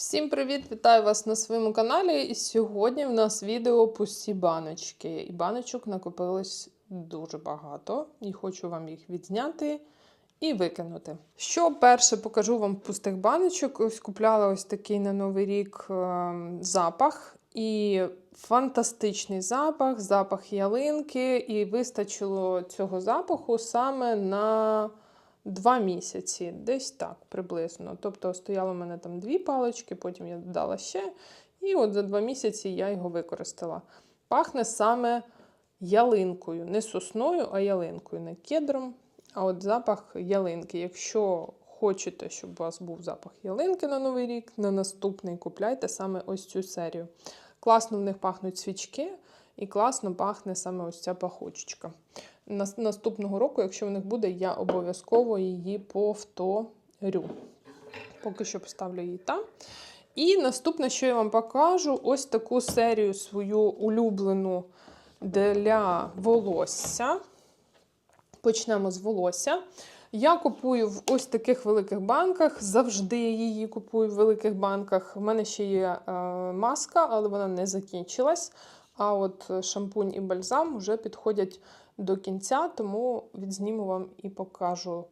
Всім привіт! Вітаю вас на своєму каналі. І сьогодні в нас відео пусті баночки. І баночок накопилось дуже багато, і хочу вам їх відзняти і викинути. Що перше покажу вам пустих баночок. Ось купляла ось такий на Новий рік е, запах. І фантастичний запах, запах ялинки, і вистачило цього запаху саме на два місяці, десь так приблизно. Тобто стояло в мене там дві палички, потім я додала ще, і от за два місяці я його використала. Пахне саме ялинкою, не сосною, а ялинкою, не кедром. А от запах ялинки. Якщо хочете, щоб у вас був запах ялинки на новий рік, на наступний купляйте саме ось цю серію. Класно в них пахнуть свічки, і класно пахне саме ось ця пахучечка. Нас- Наступного року, якщо в них буде, я обов'язково її повторю. Поки що поставлю її там. І наступне, що я вам покажу, ось таку серію свою улюблену для волосся. Почнемо з волосся. Я купую в ось таких великих банках. Завжди її купую в великих банках. У мене ще є е, маска, але вона не закінчилась. А от шампунь і бальзам вже підходять до кінця, тому відзніму вам і покажу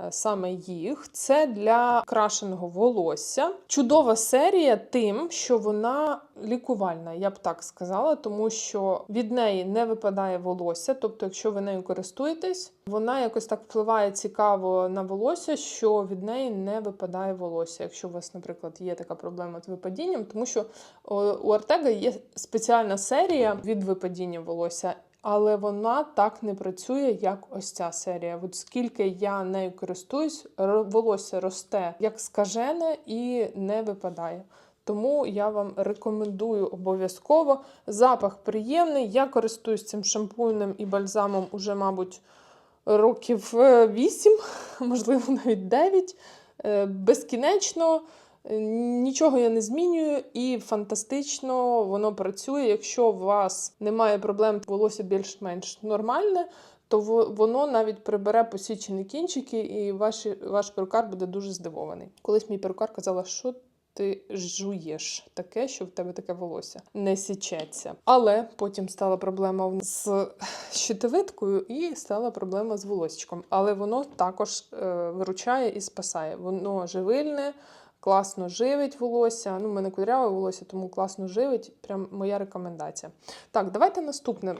е, саме їх. Це для крашеного волосся. Чудова серія тим, що вона лікувальна, я б так сказала, тому що від неї не випадає волосся. Тобто, якщо ви нею користуєтесь, вона якось так впливає цікаво на волосся, що від неї не випадає волосся. Якщо у вас, наприклад, є така проблема з випадінням, тому що у Артега є спеціальна серія від випадіння волосся. Але вона так не працює, як ось ця серія. От скільки я нею користуюсь, волосся росте як скажене і не випадає. Тому я вам рекомендую обов'язково. Запах приємний. Я користуюсь цим шампунем і бальзамом уже, мабуть, років 8, можливо, навіть 9. Е, Безкінечно. Е, Нічого я не змінюю, і фантастично воно працює. Якщо у вас немає проблем, волосся більш-менш нормальне, то воно навіть прибере посічені кінчики, і ваші, ваш перукар буде дуже здивований. Колись мій перукар казала, що ти жуєш таке, що в тебе таке волосся не січеться. Але потім стала проблема з щитовидкою і стала проблема з волосічком. Але воно також е, виручає і спасає. Воно живильне, класно живить волосся. Ну, в мене кудряве волосся, тому класно живить. Прям моя рекомендація. Так, давайте наступне.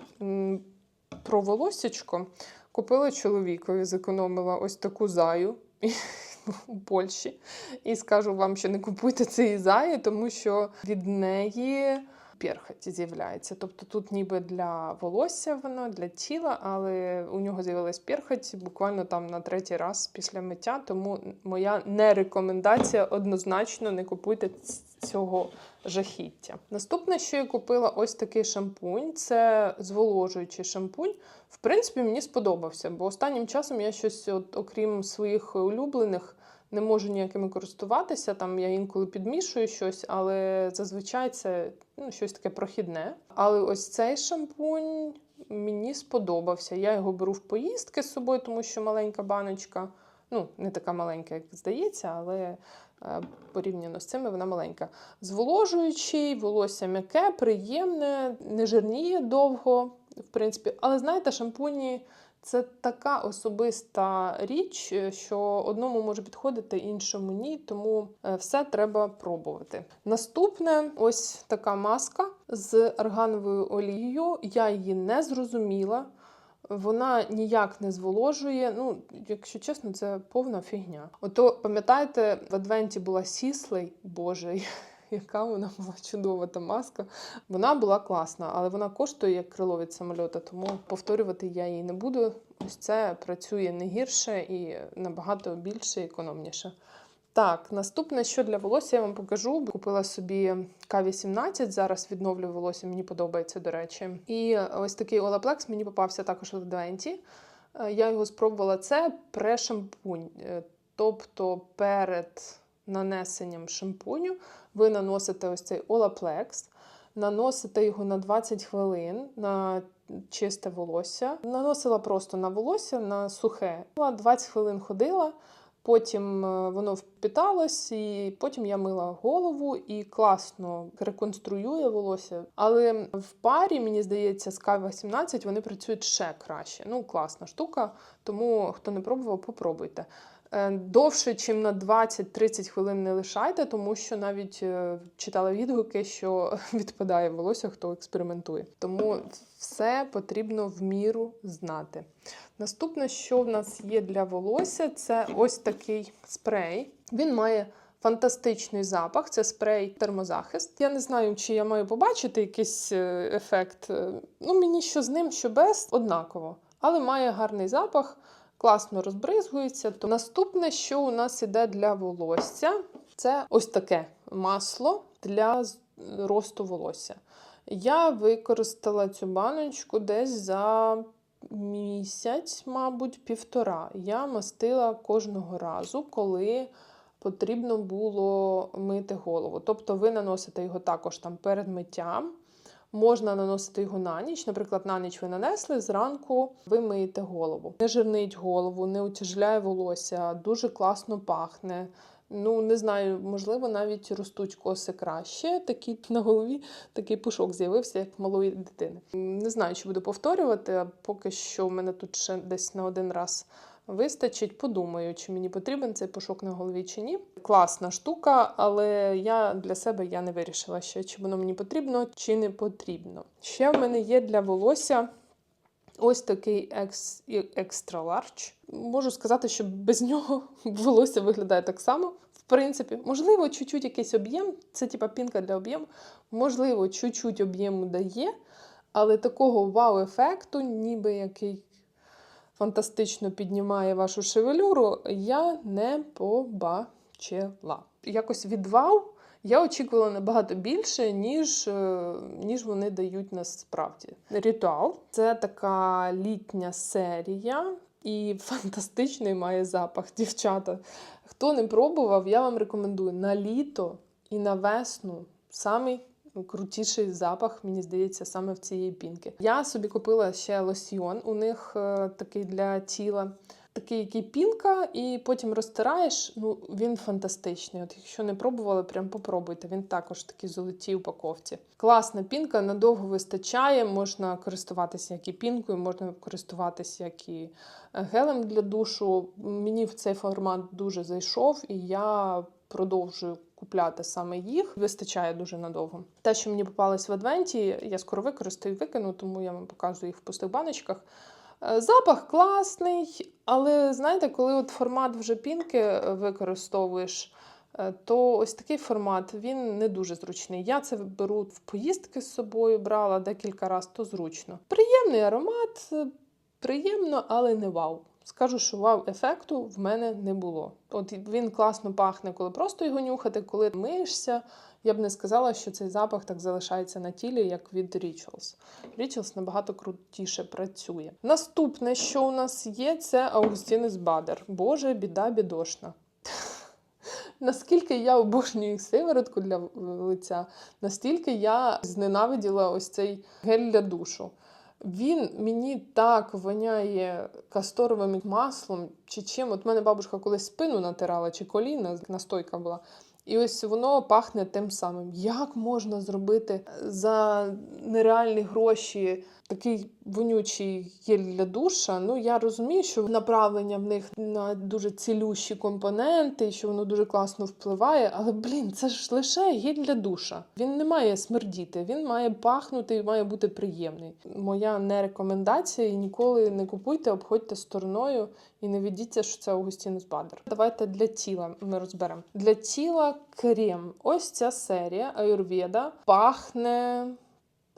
Про волоссячко. Купила чоловікові, зекономила ось таку заю у Польщі. І скажу вам, що не купуйте цієї заї, тому що від неї перхоть з'являється. Тобто тут ніби для волосся воно, для тіла, але у нього з'явилась перхоть буквально там на третій раз після миття. Тому моя не рекомендація однозначно не купуйте цього жахіття. Наступне, що я купила, ось такий шампунь. Це зволожуючий шампунь. В принципі, мені сподобався, бо останнім часом я щось, от, окрім своїх улюблених, не можу ніякими користуватися. Там я інколи підмішую щось, але зазвичай це ну, щось таке прохідне. Але ось цей шампунь мені сподобався. Я його беру в поїздки з собою, тому що маленька баночка. Ну, не така маленька, як здається, але е, порівняно з цими вона маленька. Зволожуючий, волосся м'яке, приємне, не жирніє довго, в принципі. Але знаєте, шампуні це така особиста річ, е, що одному може підходити, іншому ні. Тому е, все треба пробувати. Наступне ось така маска з аргановою олією. Я її не зрозуміла. Вона ніяк не зволожує. Ну, якщо чесно, це повна фігня. Ото пам'ятаєте, в Адвенті була Сіслей, Боже, яка вона була чудова та маска. Вона була класна, але вона коштує як крило від самольота, тому повторювати я її не буду. Ось це працює не гірше і набагато більше і економніше. Так, наступне, що для волосся, я вам покажу. Купила собі К-18, зараз відновлюю волосся, мені подобається, до речі. І ось такий Olaplex мені попався також в Адвенті. Е, Я його спробувала. Це прешампунь. Е, Тобто перед нанесенням шампуню ви наносите ось цей Olaplex, наносите його на 20 хвилин на чисте волосся. Наносила просто на волосся, на сухе. 20 хвилин ходила. Потім е, воно впіталось, і потім я мила голову і класно реконструює волосся. Але в парі, мені здається, з К18 вони працюють ще краще. Ну, класна штука. Тому хто не пробував, попробуйте. Е, Довше, ніж на 20-30 хвилин не лишайте, тому що навіть е, читала відгуки, що відпадає волосся, хто експериментує. Тому все потрібно в міру знати. Наступне, що в нас є для волосся, це ось такий спрей. Він має фантастичний запах. Це спрей термозахист. Я не знаю, чи я маю побачити якийсь е, ефект. Ну, мені що з ним, що без, однаково. Але має гарний запах, класно розбризгується. То наступне, що у нас іде для волосся, це ось таке масло для росту волосся. Я використала цю баночку десь за місяць, мабуть, півтора. Я мастила кожного разу, коли потрібно було мити голову. Тобто ви наносите його також там перед миттям. Можна наносити його на ніч. Наприклад, на ніч ви нанесли, зранку ви миєте голову. Не жирнить голову, не утяжляє волосся, дуже класно пахне. Ну, не знаю, можливо, навіть ростуть коси краще. Такі на голові такий пушок з'явився, як малої дитини. Не знаю, чи буду повторювати, а поки що в мене тут ще десь на один раз вистачить. Подумаю, чи мені потрібен цей пушок на голові чи ні. Класна штука, але я для себе я не вирішила ще, чи воно мені потрібно, чи не потрібно. Ще в мене є для волосся ось такий екс, екстра ларч. Можу сказати, що без нього волосся виглядає так само. В принципі, можливо, чуть-чуть якийсь об'єм, це типа пінка для об'єму, можливо, чуть-чуть об'єму дає, але такого вау-ефекту, ніби який фантастично піднімає вашу шевелюру, я не побачила. Якось від вау я очікувала набагато більше, ніж, е, ніж вони дають насправді. Ритуал це така літня серія. І фантастичний має запах, дівчата. Хто не пробував, я вам рекомендую на літо і на весну самий крутіший запах, мені здається, саме в цієї пінки. Я собі купила ще лосьйон, у них е, такий для тіла. Такий, який пінка, і потім розтираєш. Ну, він фантастичний. От якщо не пробували, прям попробуйте. Він також такий золотій упаковці. Класна пінка, надовго вистачає. Можна користуватися як і пінкою, можна користуватися як і е, гелем для душу. Мені в цей формат дуже зайшов, і я продовжую купляти саме їх. Вистачає дуже надовго. Те, що мені попалось в адвенті, я скоро використаю і викину, тому я вам показую їх в пустих баночках. Е, Запах класний, але знаєте, коли от формат вже пінки е, використовуєш, е, то ось такий формат він не дуже зручний. Я це беру в поїздки з собою, брала декілька разів, то зручно. Приємний аромат, приємно, але не вау. Скажу, що вау-ефекту в мене не було. От він класно пахне, коли просто його нюхати, коли миєшся. Я б не сказала, що цей запах так залишається на тілі, як від Rituals. Rituals набагато крутіше працює. Наступне, що у нас є, це Augustinus Bader. Боже, біда бідошна. Наскільки я обожнюю сиворотку для лиця, настільки я зненавиділа ось цей гель для душу. Він мені так воняє касторовим маслом чи чим. От мене бабушка колись спину натирала, чи коліна, настойка була. І ось воно пахне тим самим. Як можна зробити за нереальні гроші такий вонючий гель для душа? Ну я розумію, що направлення в них на дуже цілющі компоненти, що воно дуже класно впливає. Але блін, це ж лише гель для душа. Він не має смердіти, він має пахнути і має бути приємний. Моя не рекомендація і ніколи не купуйте, обходьте стороною і не ведіться, що це Августінус Бадер. Давайте для тіла ми розберемо. Для тіла крем. Ось ця серія Аюрведа пахне.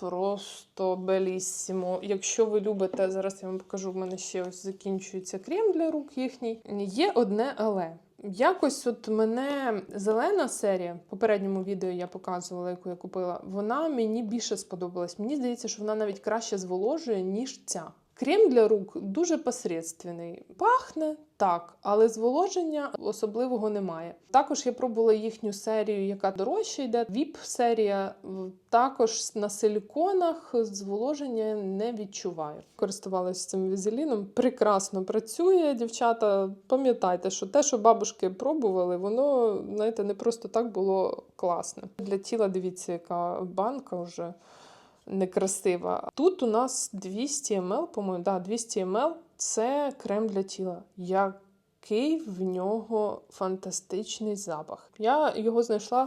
Просто белісімо. Якщо ви любите, зараз я вам покажу, в мене ще ось закінчується крем для рук їхній. Є одне але. Якось от мене зелена серія, в попередньому відео я показувала, яку я купила, вона мені більше сподобалась. Мені здається, що вона навіть краще зволожує, ніж ця. Крем для рук дуже посередственний. Пахне так, але зволоження особливого немає. Також я пробувала їхню серію, яка дорожче йде. віп серія також на силіконах зволоження не відчуваю. Користувалася цим візеліном. Прекрасно працює, дівчата. Пам'ятайте, що те, що бабушки пробували, воно знаєте, не просто так було класне. Для тіла дивіться, яка банка вже некрасива. Тут у нас 200 мл, по-моєму, да, 200 мл це крем для тіла. Який в нього фантастичний запах. Я його знайшла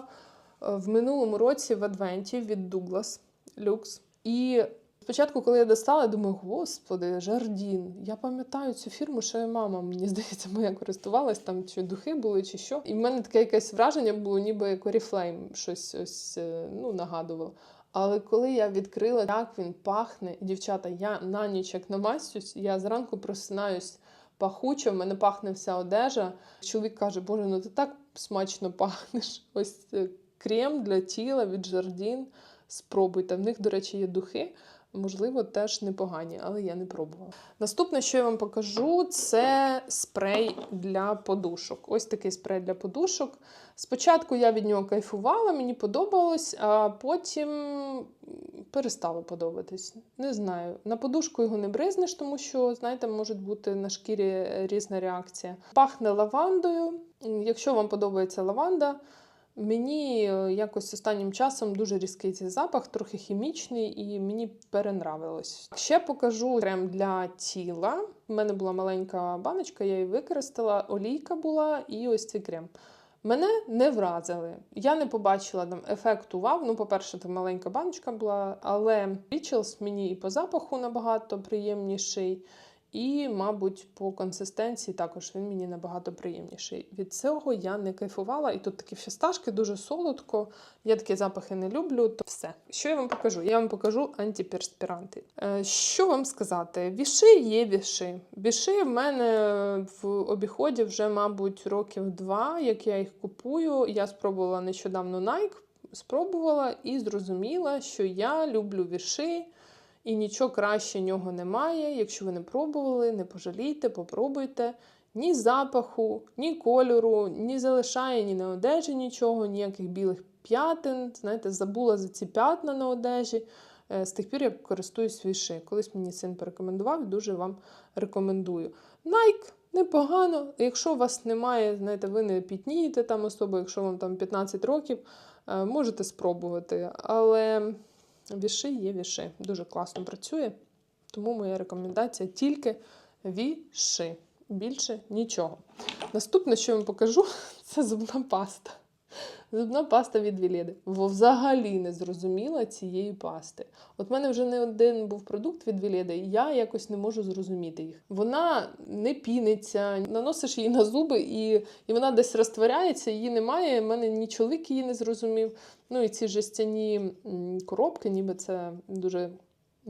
е, в минулому році в Адвенті від Douglas Lux. І спочатку, коли я достала, я думаю, господи, Жардін. Я пам'ятаю цю фірму, ще мама, мені здається, моя користувалась, там чи духи були, чи що. І в мене таке якесь враження було, ніби як Oriflame щось ось, е, ну, нагадувало. Але коли я відкрила, як він пахне, дівчата, я на ніч як намастюсь, я зранку просинаюсь пахуче, в мене пахне вся одежа. Чоловік каже, Боже, ну ти так смачно пахнеш. Ось е, крем для тіла від Жардін. Спробуйте. В них, до речі, є духи. Можливо, теж непогані, але я не пробувала. Наступне, що я вам покажу, це спрей для подушок. Ось такий спрей для подушок. Спочатку я від нього кайфувала, мені подобалось, а потім перестало подобатись. Не знаю. На подушку його не бризнеш, тому що, знаєте, може бути на шкірі різна реакція. Пахне лавандою. Якщо вам подобається лаванда, Мені е, якось останнім часом дуже різкий цей запах, трохи хімічний, і мені перенравилось. Ще покажу крем для тіла. У мене була маленька баночка, я її використала. Олійка була і ось цей крем. Мене не вразили. Я не побачила там ефекту вау. Ну, по-перше, там маленька баночка була, але Rituals мені і по запаху набагато приємніший. І, мабуть, по консистенції також він мені набагато приємніший. Від цього я не кайфувала. І тут такі фісташки, дуже солодко. Я такі запахи не люблю. То все. Що я вам покажу? Я вам покажу антиперспіранти. Е, Що вам сказати? Віши є віши. Віши в мене в обіході вже, мабуть, років два, як я їх купую. Я спробувала нещодавно Nike, спробувала і зрозуміла, що я люблю віши. І нічого краще нього немає. Якщо ви не пробували, не пожалійте, попробуйте. Ні запаху, ні кольору, ні залишає ні на одежі нічого, ніяких білих п'ятин. Знаєте, забула за ці п'ятна на одежі. Е, З тих пір я користуюсь віши. Колись мені син порекомендував, дуже вам рекомендую. Nike непогано. Якщо у вас немає, знаєте, ви не пітнієте там особо, якщо вам там 15 років, е, можете спробувати. Але. Віши є віши. Дуже класно працює. Тому моя рекомендація тільки віши. Більше нічого. Наступне, що я вам покажу, це зубна паста. Зубна паста від Віледи. Во взагалі не зрозуміла цієї пасти. От в мене вже не один був продукт від Віледи, і я якось не можу зрозуміти їх. Вона не піниться, наносиш її на зуби, і і вона десь розтворяється, її немає. У мене ні чоловік її не зрозумів. Ну і ці жестяні коробки, ніби це дуже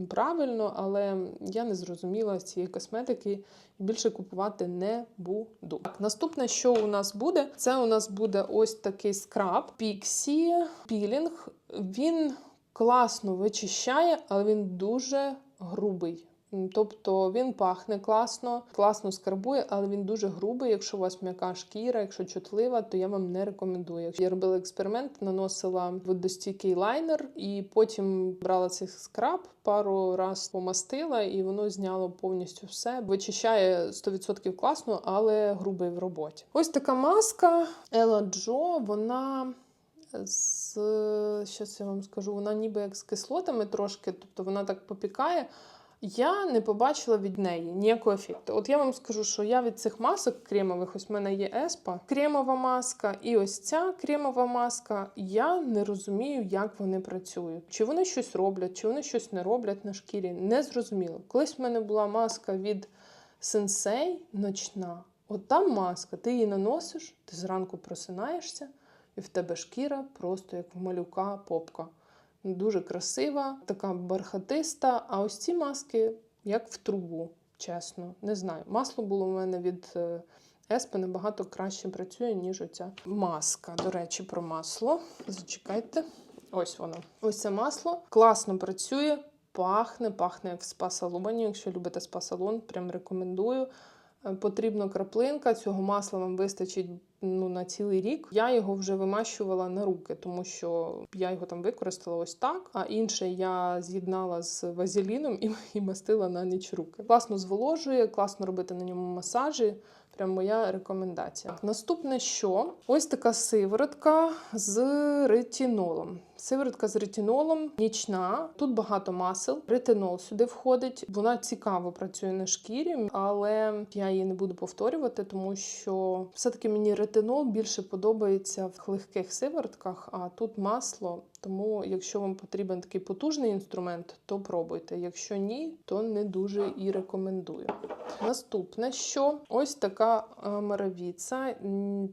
правильно, але я не зрозуміла цієї косметики і більше купувати не буду. Так, Наступне, що у нас буде, це у нас буде ось такий скраб Pixie Peeling. Він класно вичищає, але він дуже грубий. Тобто він пахне класно, класно скарбує, але він дуже грубий. Якщо у вас м'яка шкіра, якщо чутлива, то я вам не рекомендую. Я робила експеримент, наносила водостійкий лайнер і потім брала цей скраб, пару раз помастила, і воно зняло повністю все. Вичищає 100% класно, але грубий в роботі. Ось така маска Ella Джо, вона. З щас я вам скажу, вона ніби як з кислотами трошки, тобто вона так попікає. Я не побачила від неї ніякого ефекту. От я вам скажу, що я від цих масок кремових, ось в мене є еспа, кремова маска, і ось ця кремова маска. Я не розумію, як вони працюють. Чи вони щось роблять, чи вони щось не роблять на шкірі. Не зрозуміло. Колись в мене була маска від Sensei ночна. От там маска, ти її наносиш, ти зранку просинаєшся, і в тебе шкіра просто як в малюка попка дуже красива, така бархатиста. А ось ці маски, як в трубу, чесно, не знаю. Масло було в мене від Еспи набагато краще працює, ніж оця маска. До речі, про масло. Зачекайте. Ось воно. Ось це масло. Класно працює. пахне, пахне як в спа-салоні. Якщо любите спа-салон, прям рекомендую. Е, Потрібна краплинка, цього масла вам вистачить ну, на цілий рік. Я його вже вимащувала на руки, тому що я його там використала ось так. А інше я з'єднала з вазеліном і, і мастила на ніч руки. Класно зволожує, класно робити на ньому масажі. Прям моя рекомендація. Наступне, що ось така сиворотка з ретинолом. Сиворотка з ретинолом нічна. Тут багато масел. Ретинол сюди входить. Вона цікаво працює на шкірі, але я її не буду повторювати, тому що все-таки мені ретинол більше подобається в легких сиворотках, а тут масло. Тому, якщо вам потрібен такий потужний інструмент, то пробуйте. Якщо ні, то не дуже і рекомендую. Наступне, що ось така маравіца,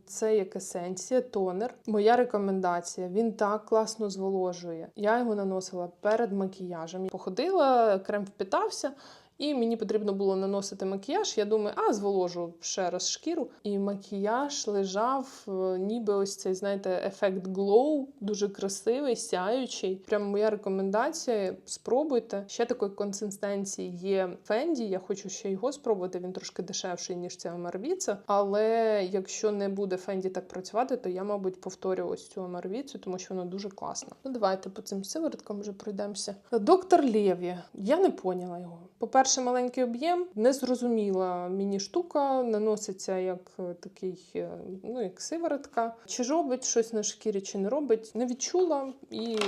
це як есенція, тонер. Моя рекомендація. Він так класно зволожує. Я його наносила перед макіяжем. Походила, крем впитався. І мені потрібно було наносити макіяж. Я думаю, а зволожу ще раз шкіру. І макіяж лежав, е, ніби ось цей, знаєте, ефект glow, дуже красивий, сяючий. Прям моя рекомендація. Спробуйте. Ще такої консистенції є Фенді. Я хочу ще його спробувати. Він трошки дешевший, ніж ця Марвіца. Але якщо не буде Фенді так працювати, то я, мабуть, повторю ось цю Марвіцю, тому що вона дуже класна. Ну, давайте по цим сивороткам вже пройдемося. Доктор Лєві. Я не поняла його. По-перше, Перший маленький об'єм, незрозуміла мені штука, наноситься як е, такий, е, ну як сиворотка. Чи робить щось на шкірі, чи не робить. Не відчула і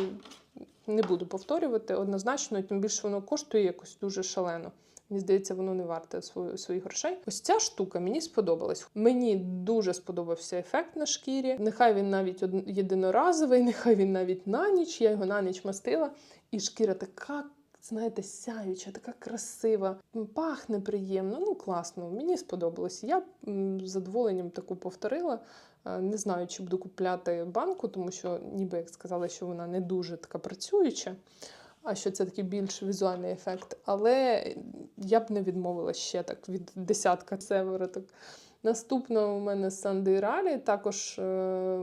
не буду повторювати однозначно, тим більше воно коштує якось дуже шалено. Мені здається, воно не варте своїх грошей. Ось ця штука мені сподобалась. Мені дуже сподобався ефект на шкірі. Нехай він навіть єдиноразовий, нехай він навіть на ніч. Я його на ніч мастила, і шкіра така знаєте, сяюча, така красива, пахне приємно. Ну, класно, мені сподобалось. Я з задоволенням таку повторила. Не знаю, чи буду купляти банку, тому що, ніби як сказали, що вона не дуже така працююча, а що це такий більш візуальний ефект. Але я б не відмовила ще так від десятка североток. Наступно у мене Санди Ралі, також е,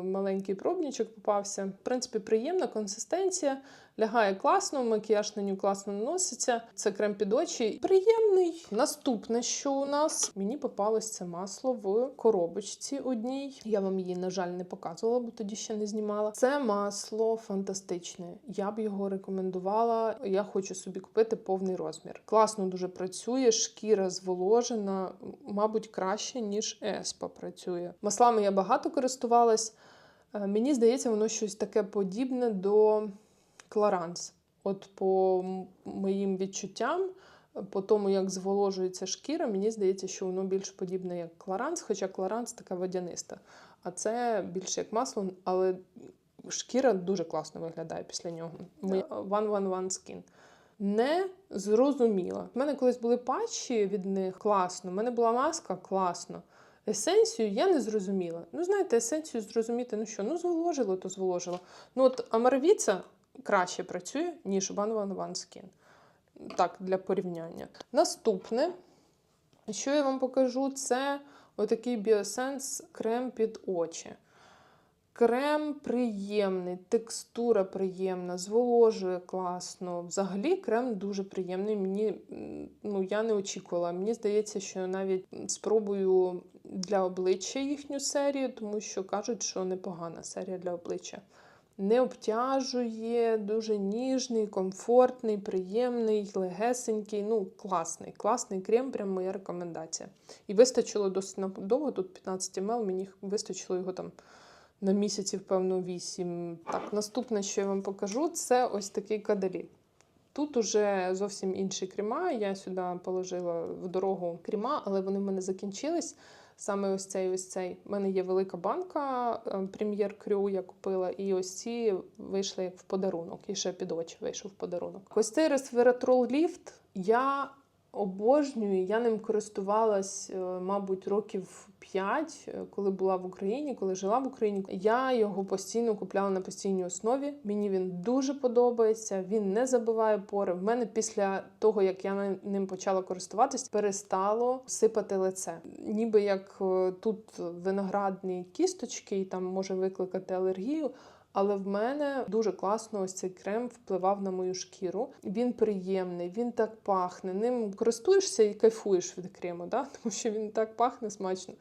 маленький пробничок попався. В принципі, приємна консистенція, лягає класно, макіяж на нього класно наноситься. Це крем під очі. Приємний. Наступне, що у нас мені попалось це масло в коробочці одній. Я вам її, на жаль, не показувала, бо тоді ще не знімала. Це масло фантастичне. Я б його рекомендувала. Я хочу собі купити повний розмір. Класно дуже працює, шкіра зволожена, мабуть, краще, ніж Еспа працює. Маслами я багато користувалась. Е, мені здається, воно щось таке подібне до Кларанс. От по моїм відчуттям, по тому, як зволожується шкіра, мені здається, що воно більш подібне як Кларанс, хоча Кларанс така водяниста. А це більше як масло, але шкіра дуже класно виглядає після нього. One One One Skin. Не зрозуміла. У мене колись були патчі від них класно. У мене була маска класно. Есенцію я не зрозуміла. Ну, знаєте, есенцію зрозуміти, ну що, ну зволожило, то зволожило. Ну, от Амаравіца краще працює, ніж One One One Skin. Так, для порівняння. Наступне, що я вам покажу, це отакий Біосенс крем під очі. Крем приємний, текстура приємна, зволожує класно. Взагалі, крем дуже приємний. Мені ну, я не очікувала. Мені здається, що навіть спробую для обличчя їхню серію, тому що кажуть, що непогана серія для обличчя не обтяжує, дуже ніжний, комфортний, приємний, легесенький. Ну, класний, класний крем, прям моя рекомендація. І вистачило досить довго, тут 15 мл, мені вистачило його там. На місяців, певно, 8. Так, наступне, що я вам покажу, це ось такий каделі. Тут уже зовсім інші крема. Я сюди положила в дорогу крема, але вони в мене закінчились. Саме ось цей ось цей. У мене є велика банка прем'єр крю, я купила, і ось ці вийшли в подарунок. І ще під очі вийшов в подарунок. Ось цей ресвератрол ліфт я обожнюю. Я ним користувалась, е, мабуть, років 5, е, коли була в Україні, коли жила в Україні. Я його постійно купляла на постійній основі. Мені він дуже подобається. Він не забиває пори. В мене після того, як я ним почала користуватись, перестало сипати лице. Ніби як е, тут виноградні кісточки, і там може викликати алергію. Але в мене дуже класно ось цей крем впливав на мою шкіру. Він приємний, він так пахне. Ним користуєшся і кайфуєш від крему, да? тому що він так пахне смачно.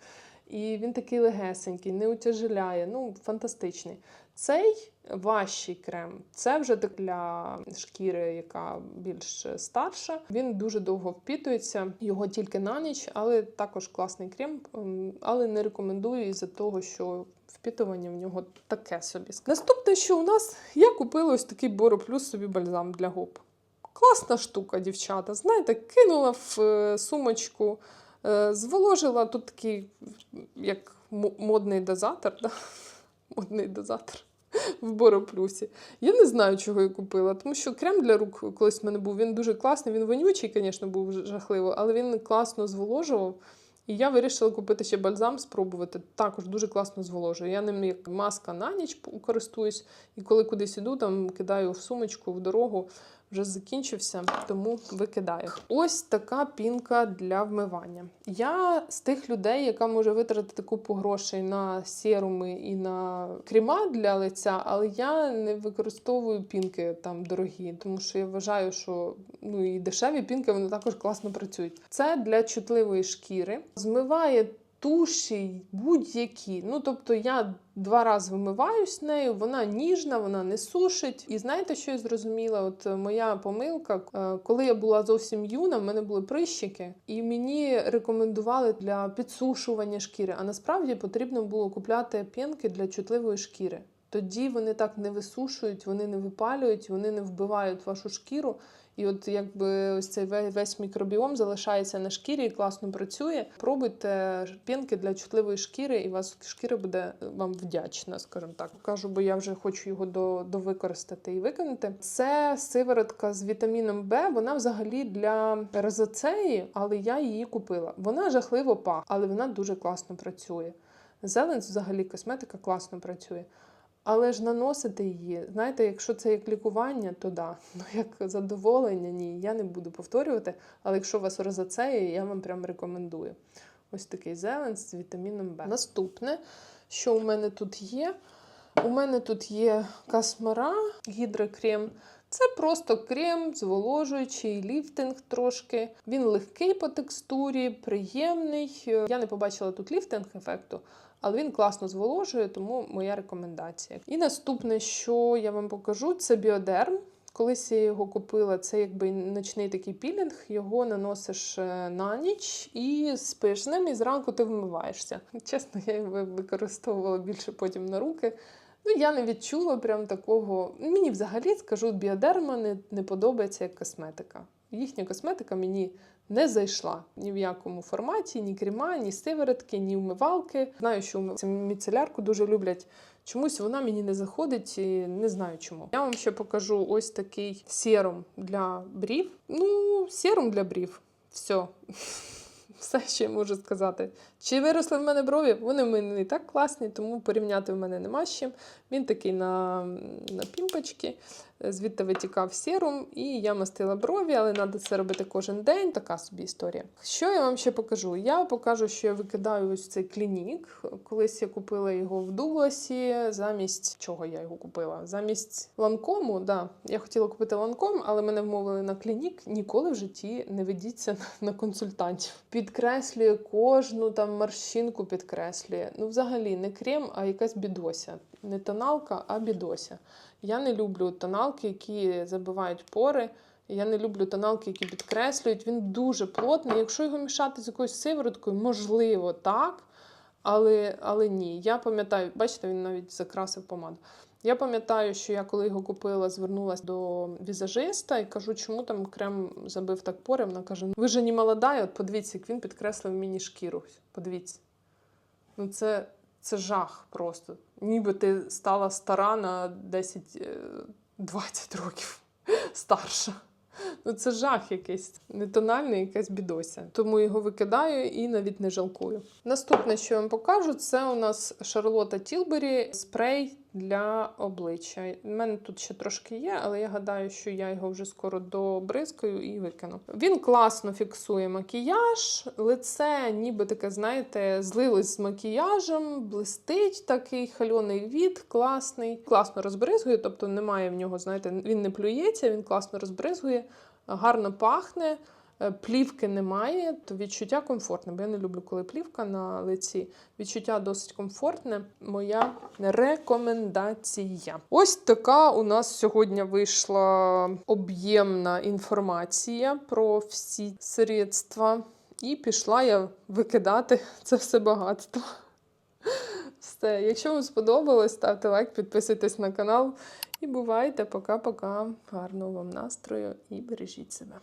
І він такий легесенький, не утяжеляє. Ну, фантастичний. Цей важчий крем. Це вже для шкіри, яка більш старша. Він дуже довго впітується, його тільки на ніч, але також класний крем, ем, але не рекомендую із-за того, що впітування в нього таке собі. Наступне, що у нас, я купила ось такий Боро Плюс собі бальзам для губ. Класна штука, дівчата. Знаєте, кинула в е, сумочку, зволожила тут такий, як модний дозатор. Да? Модний дозатор в Боро Плюсі. Я не знаю, чого я купила, тому що крем для рук колись в мене був. Він дуже класний. Він вонючий, звісно, був жахливо, але він класно зволожував. І я вирішила купити ще бальзам, спробувати. Також дуже класно зволожує. Я ним як маска на ніч користуюсь, і коли кудись іду, там кидаю в сумочку в дорогу. Вже закінчився, тому викидаю. Ось така пінка для вмивання. Я з тих людей, яка може витратити купу грошей на серуми і на крема для лиця, але я не використовую пінки там дорогі, тому що я вважаю, що ну і дешеві пінки вони також класно працюють. Це для чутливої шкіри, змиває туші будь-які. Ну тобто я два рази вимиваюсь нею, вона ніжна, вона не сушить. І знаєте, що я зрозуміла? От е, моя помилка, е, коли я була зовсім юна, в мене були прищики, і мені рекомендували для підсушування шкіри. А насправді потрібно було купляти пінки для чутливої шкіри. Тоді вони так не висушують, вони не випалюють, вони не вбивають вашу шкіру. І от якби ось цей ве- весь мікробіом залишається на шкірі і класно працює. Пробуйте пінки для чутливої шкіри, і вас шкіра буде вам вдячна, скажімо так. Кажу, бо я вже хочу його до, довикористати і виконати. Це сиворотка з вітаміном Б. Вона взагалі для розоцеї, але я її купила. Вона жахливо пахне, але вона дуже класно працює. Зеленс взагалі косметика класно працює. Але ж наносити її, знаєте, якщо це як лікування, то да. Ну як задоволення, ні, я не буду повторювати. Але якщо у вас розацеє, я вам прям рекомендую. Ось такий зеленс з вітаміном Б. Наступне, що у мене тут є? У мене тут є касмара, гідрокрем. Це просто крем, зволожуючий, ліфтинг трошки. Він легкий по текстурі, приємний. Я не побачила тут ліфтинг ефекту, але він класно зволожує, тому моя рекомендація. І наступне, що я вам покажу, це біодерм. Колись я його купила, це якби ночний такий пілінг, його наносиш е, на ніч і спиш з ним, і зранку ти вмиваєшся. Чесно, я його використовувала більше потім на руки. Ну, я не відчула прям такого. Мені взагалі скажу, біодерма не, не подобається як косметика. Їхня косметика мені не зайшла ні в якому форматі, ні крема, ні сиворотки, ні вмивалки. Знаю, що міцелярку дуже люблять. Чомусь вона мені не заходить і не знаю чому. Я вам ще покажу ось такий серум для брів. Ну, серум для брів. Все. Все, що я можу сказати. Чи виросли в мене брові? Вони в мене не так класні, тому порівняти в мене нема з чим. Він такий на, на пімпочки, звідти витікав серум, і я мастила брові, але треба це робити кожен день. Така собі історія. Що я вам ще покажу? Я покажу, що я викидаю ось цей клінік. Колись я купила його в Дугласі. Замість чого я його купила? Замість ланкому, да. Я хотіла купити ланком, але мене вмовили на клінік. Ніколи в житті не ведіться на консультантів. Підкреслює кожну там морщинку, підкреслює. Ну, взагалі, не крем, а якась бідося. Не тоналка, а бідося. Я не люблю тоналки, які забивають пори. Я не люблю тоналки, які підкреслюють. Він дуже плотний. Якщо його мішати з якоюсь сивороткою, можливо, так. Але, але ні. Я пам'ятаю, бачите, він навіть закрасив помаду. Я пам'ятаю, що я коли його купила, звернулася до візажиста і кажу, чому там крем забив так пори. Вона каже: «Ну, ви ж не молода, от подивіться, як він підкреслив мені шкіру. Подивіться. Ну, це, це жах просто. Ніби ти стала стара на 10-20 років старша. Ну, це жах якийсь, не тональний, якась бідося. Тому його викидаю і навіть не жалкую. Наступне, що я вам покажу, це у нас Шарлота Тілбері спрей для обличчя. У мене тут ще трошки є, але я гадаю, що я його вже скоро добризкаю і викину. Він класно фіксує макіяж, лице, ніби таке, знаєте, злилось з макіяжем, блистить такий хальоний від, класний, класно розбризгує, тобто немає в нього, знаєте, він не плюється, він класно розбризгує, гарно пахне. Е, Плівки немає, то відчуття комфортне, бо я не люблю, коли плівка на лиці. Відчуття досить комфортне. Моя рекомендація. Ось така у нас сьогодні вийшла об'ємна інформація про всі средства. І пішла я викидати це все багатство. Все, якщо вам сподобалось, ставте лайк, підписуйтесь на канал. І бувайте, пока-пока. Гарного вам настрою і бережіть себе.